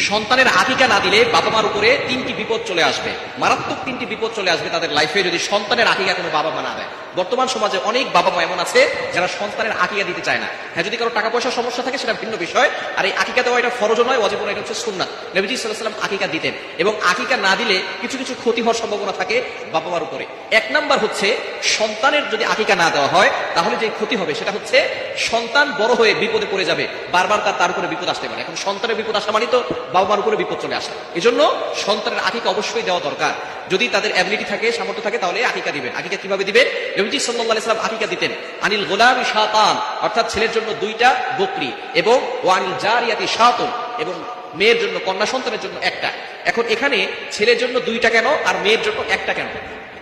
সন্তানের আকিকা না দিলে বাবা মার উপরে তিনটি বিপদ চলে আসবে। মারাত্মক তিনটি বিপদ চলে আসবে তাদের লাইফে যদি সন্তানের আকিকা কোনো বাবা মা না দেয়। বর্তমান সমাজে অনেক বাবা মা এমন আছে যারা সন্তানের আকিকা দিতে চায় না। হ্যাঁ যদি কারও টাকা পয়সার সমস্যা থাকে, সেটা ভিন্ন বিষয়। আর এই আকিকা দেওয়া এটা ফরজ নয় অজীবন এটা হচ্ছে সুন্নাত। নবীজি সাল্লাম আকিকা দিতেন এবং আকিকা না দিলে কিছু কিছু ক্ষতি হওয়ার সম্ভাবনা থাকে বাবা মার উপরে। এক নাম্বার হচ্ছে, সন্তানের যদি আকিকা না দেওয়া হয়, তাহলে যে ক্ষতি হবে সেটা হচ্ছে, সন্তান বড় হয়ে বিপদে পড়ে যাবে। বারবার তার তার উপরে বিপদ আসতে পারে। এখন সন্তানের বিপদ আসা মানে তো বাবা মার উপরে বিপদ চলে আসে। এই জন্য সন্তানের আকিকা অবশ্যই দেওয়া দরকার। যদি তাদের অ্যাবিলিটি থাকে, সামর্থ্য থাকে, তাহলে আকিকা দিবেন। আকিকা কীভাবে দিবেন? নবীজি সাল্লাহ সাল্লাম আকিকা দিতেন, আনিল গোলাম শাতান অর্থাৎ ছেলের জন্য দুইটা বকরি এবং ওয়ানিল জারিয়াতি শাতুন এবং মেয়ের জন্য, কন্যা সন্তানের জন্য একটা। এখন এখানে ছেলের জন্য দুইটা কেন আর মেয়ের জন্য একটা কেন?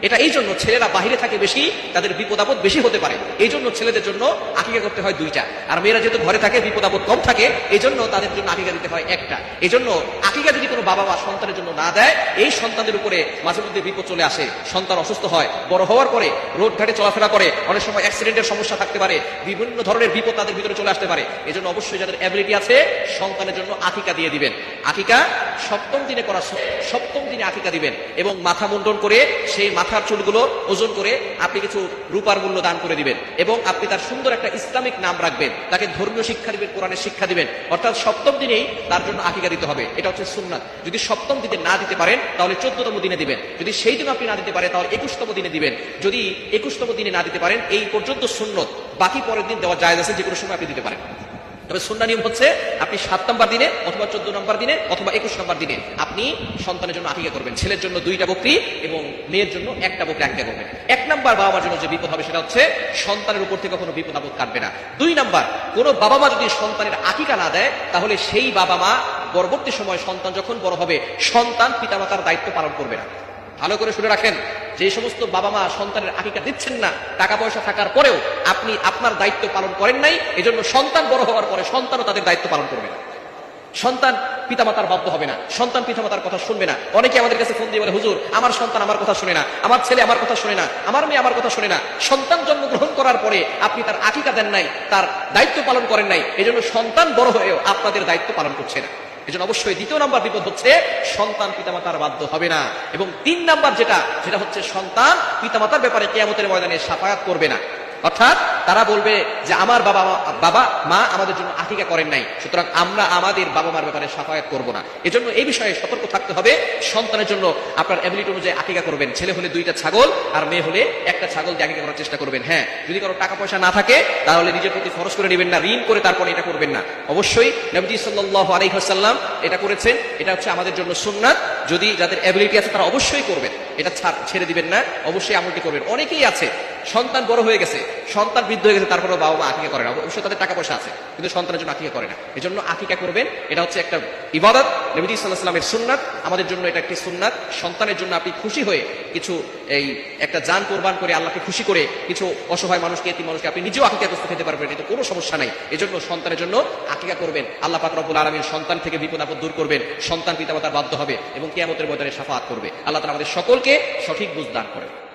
এটা এই জন্য ছেলেরা বাহিরে থাকে বেশি, তাদের বিপদ আপদ বেশি হতে পারে। এই জন্য ছেলেদের জন্য আকিকা করতে হয় দুইটা। আর মেয়েরা যেহেতু ঘরে থাকে, বিপদ আপদ কম থাকে, এই জন্য তাদের জন্য আকিকা দিতে হয় একটা। এই জন্য আকিকা যদি কোনো বাবা মা সন্তানের জন্য না দেয়, এই সন্তানদের উপরে মাঝে মধ্যে বিপদ চলে আসে। সন্তান অসুস্থ হয়, বড় হওয়ার পরে রোড ঘাটে চলাফেরা করে, অনেক সময় অ্যাক্সিডেন্টের সমস্যা থাকতে পারে, বিভিন্ন ধরনের বিপদ তাদের ভিতরে চলে আসতে পারে। এই জন্য অবশ্যই যাদের অ্যাবিলিটি আছে, সন্তানের জন্য আকিকা দিয়ে দিবেন। আকিকা সপ্তম দিনে করা সপ্তম দিনে আকিকা দিবেন এবং মাথা মুন্ডন করে সেই মাথার চুলগুলো ওজন করে আপনি কিছু রূপার মূল্য দান করে দিবেন এবং আপনি তার সুন্দর একটা ইসলামিক নাম রাখবেন, তাকে ধর্মীয় শিক্ষা দিবেন কোরআনের শিক্ষা দিবেন। অর্থাৎ সপ্তম দিনেই তার জন্য আকিকা দিতে হবে। এটা হচ্ছে সুন্নাত। যদি সপ্তম দিনে না দিতে পারেন, তাহলে চোদ্দতম দিনে দিবেন। যদি সেই দিন আপনি না দিতে পারেন, তাহলে একুশতম দিনে দিবেন। যদি একুশতম দিনে না দিতে পারেন, এই পর্যন্ত সুন্নত। বাকি পরের দিন দেওয়া যায় আছে যে কোনো সময় আপনি দিতে পারেন। তবে সুন্না নিয়ম হচ্ছে আপনি সাত নম্বর দিনে অথবা চোদ্দ নম্বর দিনে অথবা একুশ নম্বর দিনে আপনি সন্তানের জন্য আকিকা করবেন, ছেলের জন্য দুইটা বকরি এবং মেয়ের জন্য একটা বকরি আকিকা করবেন। এক নাম্বার বাবা মার জন্য যে বিপদ হবে সেটা হচ্ছে সন্তানের উপর থেকে কোনো বিপদ আপদ কাটবে না। দুই নাম্বার, কোনো বাবা মা যদি সন্তানের আকিকা না দেয়, তাহলে সেই বাবা মা পরবর্তী সময় সন্তান যখন বড় হবে, সন্তান পিতামাতার দায়িত্ব পালন করবে না। ভালো করে শুনে রাখেন, যে সমস্ত বাবা মা সন্তানের আকিকা দিচ্ছেন না টাকা পয়সা থাকার পরেও আপনি আপনার দায়িত্ব পালন করেন নাই, এজন্য সন্তান বড় হওয়ার পরে সন্তানও তাদের দায়িত্ব পালন করবে না। সন্তান পিতামাতার বাধ্য হবে না, সন্তান পিতামাতার কথা শুনবে না। অনেকে আমাদের কাছে ফোন দিয়ে বলে, হুজুর, আমার সন্তান আমার কথা শুনে না, আমার ছেলে আমার কথা শুনে না, আমার মেয়ে আমার কথা শুনে না। সন্তান জন্মগ্রহণ করার পরে আপনি তার আকিকা দেন নাই, তার দায়িত্ব পালন করেন নাই, এজন্য সন্তান বড় হয়েও আপনাদের দায়িত্ব পালন করছে না। এজন্য অবশ্যই দ্বিতীয় নাম্বার বিপদ হচ্ছে সন্তান পিতামাতার বাধ্য হবে না। এবং তিন নাম্বার যেটা, সেটা হচ্ছে সন্তান পিতামাতার ব্যাপারে কেয়ামতের ময়দানে সাফায়াত করবে না। অর্থাৎ তারা বলবে যে আমার বাবা বাবা, মা আমাদের জন্য আকিকা করেন নাই। সুতরাং আমরা আমাদের বাবা মার ব্যাপারে সাফায়াত করব না। এজন্য এই বিষয়ে সতর্ক থাকতে হবে। সন্তানের জন্য আপনার অ্যাবিলিটি অনুযায়ী আকিকা করবেন। ছেলে হলে দুইটা ছাগল, আর মেয়ে হলে একটা ছাগল দিয়ে আকিকা করার চেষ্টা করবেন। হ্যাঁ যদি কারও টাকা পয়সা না থাকে, তাহলে নিজের প্রতি খরচ করে নেবেন না, ঋণ করে তারপরে এটা করবেন না। অবশ্যই নবজি সাল্লাহ আলাইহাল্লাম এটা করেছেন। এটা হচ্ছে আমাদের জন্য সুন্নাত। যদি যাদের অ্যাবিলিটি আছে, তারা অবশ্যই করবেন। এটা ছাড়- ছেড়ে দিবেন না, অবশ্যই আমলটি করবেন। অনেকেই আছে, সন্তান বড় হয়ে গেছে, সন্তান বৃদ্ধ হয়ে গেছে তারপরে বাবা মা আকিকা করে না। অবশ্যই তাদের টাকা পয়সা আছে, কিন্তু সন্তানের জন্য আকিকা করে না। এই জন্য আকিকা করবেন, এটা হচ্ছে একটা ইবাদত। নবী সাল্লাহ সুন্নাত, আমাদের জন্য এটা একটি সুন্নাত। সন্তানের জন্য আপনি খুশি হয়ে কিছু এই একটা যান কোরবান করে আল্লাহকে খুশি করে কিছু অসহায় মানুষকে এটি মানুষকে আপনি নিজেও আকিকা করতে খেতে পারবেন এটা কোনো সমস্যা নাই। এজন্য সন্তানের জন্য আকিকা করবেন। আল্লাহ পাক রব্বুল আলমীর সন্তান থেকে বিপদ আপদ দূর করবেন, সন্তান পিতামাতার বাধ্য হবে এবং কেয়ামতের ময়দানে সাফাত করবে। আল্লাহ তালা আমাদের সকলকে সঠিক বুঝদান করে।